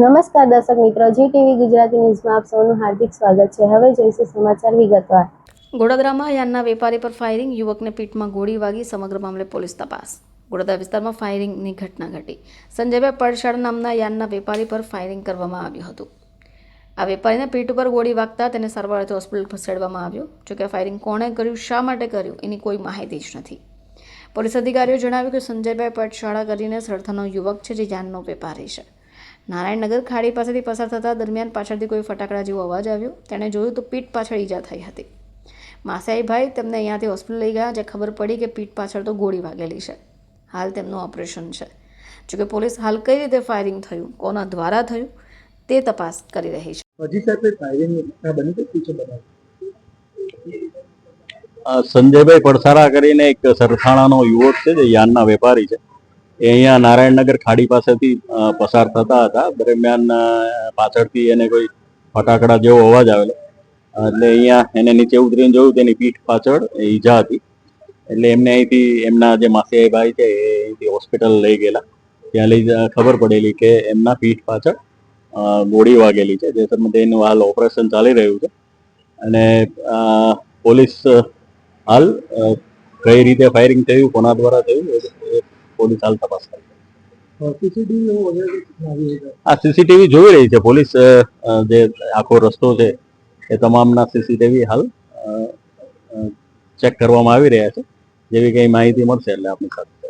નમસ્કાર દર્શક મિત્રો, જી ટીવી ગુજરાતી ન્યૂઝમાં આપ સૌનું હાર્દિક સ્વાગત છે. હવે જોઈશું સમાચાર વિગતવાર. ગોડાદરામાં યાનના વેપારી પર ફાયરિંગ, યુવકને પીઠમાં ગોળી વાગી, સમગ્ર મામલે પોલીસ તપાસ. ગોડાદરા વિસ્તારમાં ફાયરિંગની ઘટના ઘટી. સંજયભાઈ પડશાળ નામના યાનના વેપારી પર ફાયરિંગ કરવામાં આવ્યું હતું. આ વેપારીને પીઠ ઉપર ગોળી વાગતા તેને સારવાર અર્થે હોસ્પિટલ ખસેડવામાં આવ્યો. જોકે ફાયરિંગ કોણે કર્યું, શા માટે કર્યું, એની કોઈ માહિતી જ નથી. પોલીસ અધિકારીઓ જણાવ્યું કે સંજયભાઈ પટશાળા કરીને સરથાનો યુવક છે જે યાનનો વેપારી છે. નારાયણનગર ખાડી પાસેથી પસાર થતા દરમિયાન પાછળથી કોઈ ફટાકડા જેવો અવાજ આવ્યો. તેણે જોયું તો પીઠ પાછળ ઈજા થઈ હતી. માસાઈભાઈ તેમને અહીંયાથી હોસ્પિટલ લઈ ગયા જે ખબર પડી કે પીઠ પાછળ તો ગોળી વાગેલી છે. હાલ તેમનું ઓપરેશન છે. જોકે પોલીસ હાલ કઈ રીતે ફાયરિંગ થયું કોના દ્વારા થયું તે તપાસ કરી રહી છે. હજી સાહેબ ફાયરિંગની ઘટના બની તો શું છે સંજયભાઈ પડસારા કરીને એક સરથાણાનો યુવક છે જે યાનના વેપારી છે. એ અહીંયા નારાયણનગર ખાડી પાસેથી પસાર થતા હતા. દરમિયાન પાછળથી એને કોઈ ફટાકડા જેવો અવાજ આવેલો. એટલે અહીંયા એને નીચે ઉતરીને જોયું, તેની પીઠ પાછળ ઈજા હતી. એટલે એમને અહીંથી, એમના જે માસીયાઈ ભાઈ છે, એ અહીંથી હોસ્પિટલ લઈ ગયેલા. ત્યાં લઈ ખબર પડેલી કે એમના પીઠ પાછળ ગોળી વાગેલી છે. જે સંબંધે એનું હાલ ઓપરેશન ચાલી રહ્યું છે. અને પોલીસ હાલ કઈ રીતે ફાયરિંગ થયું, કોના દ્વારા થયું, એ પોલીસ હાલ તપાસ કરે આ સીસીટીવી જોઈ રહી છે પોલીસ જે આખો રસ્તો છે એ તમામના સીસીટીવી હાલ ચેક કરવામાં આવી રહ્યા છે. જેવી કઈ માહિતી મળશે એટલે આપણી સાથે.